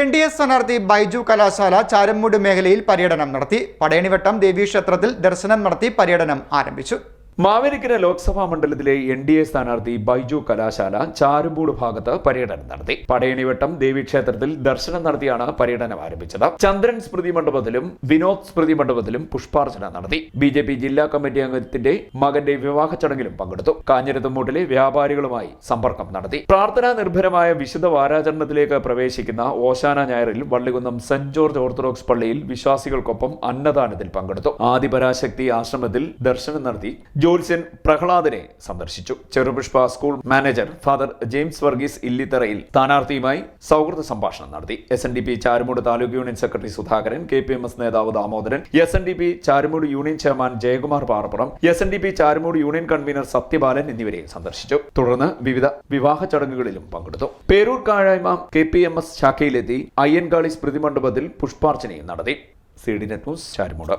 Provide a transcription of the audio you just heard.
N D A സ്ഥാനാർത്ഥി ബൈജു കലാശാല ചാരമ്മൂട് മേഖലയിൽ പര്യടനം നടത്തി. പടയണിവട്ടം ദേവീക്ഷേത്രത്തിൽ ദർശനം നടത്തി പര്യടനം ആരംഭിച്ചു. മാവേലിക്കര ലോക്സഭാ മണ്ഡലത്തിലെ എൻ ഡി എ സ്ഥാനാർത്ഥി ബൈജു കലാശാല ചാരുംപൂട് ഭാഗത്ത് പര്യടനം നടത്തി. പടയണിവട്ടം ദേവീക്ഷേത്രത്തിൽ ദർശനം നടത്തിയാണ് പര്യടനം ആരംഭിച്ചത്. ചന്ദ്രൻ സ്മൃതി മണ്ഡപത്തിലും വിനോദ് സ്മൃതി മണ്ഡപത്തിലും പുഷ്പാർച്ചന നടത്തി. ബി ജെ പി ജില്ലാ കമ്മിറ്റി അംഗത്തിന്റെ മകന്റെ വിവാഹ ചടങ്ങിലും പങ്കെടുത്തു. കാഞ്ഞിരത്തുമൂട്ടിലെ വ്യാപാരികളുമായി സമ്പർക്കം നടത്തി. പ്രാർത്ഥനാ നിർഭരമായ വിശുദ്ധ വാരാചരണത്തിലേക്ക് പ്രവേശിക്കുന്ന ഓശാന ഞായറിൽ വള്ളികുന്നം സെന്റ് ജോർജ് ഓർത്തഡോക്സ് പള്ളിയിൽ വിശ്വാസികൾക്കൊപ്പം അന്നദാനത്തിൽ പങ്കെടുത്തു. ആദിപരാശക്തി ആശ്രമത്തിൽ ദർശനം നടത്തി. ജോത്സ്യൻ പ്രഹ്ലാദനെ സന്ദർശിച്ചു. Cherupushpa school manager father James Varghese ഇല്ലിത്തറയിൽ സ്ഥാനാർത്ഥിയുമായി സൗഹൃദ സംഭാഷണം നടത്തി. S N D P Charumood taluk union secretary Sudhakaran K P M S നേതാവ് Damodaran S N D P Charumood union chairman Jayakumar Parappuram S N D P Charumood union convener Sathyabalan എന്നിവരെ സന്ദർശിച്ചു. തുടർന്ന് വിവിധ വിവാഹ ചടങ്ങുകളിലും പങ്കെടുത്തു. Peroor Kazhayma K P M S ശാഖയിലെത്തി Ayyankali സ്മൃതി മണ്ഡപത്തിൽ പുഷ്പാർച്ചനയും നടത്തി. C D net news Charumood.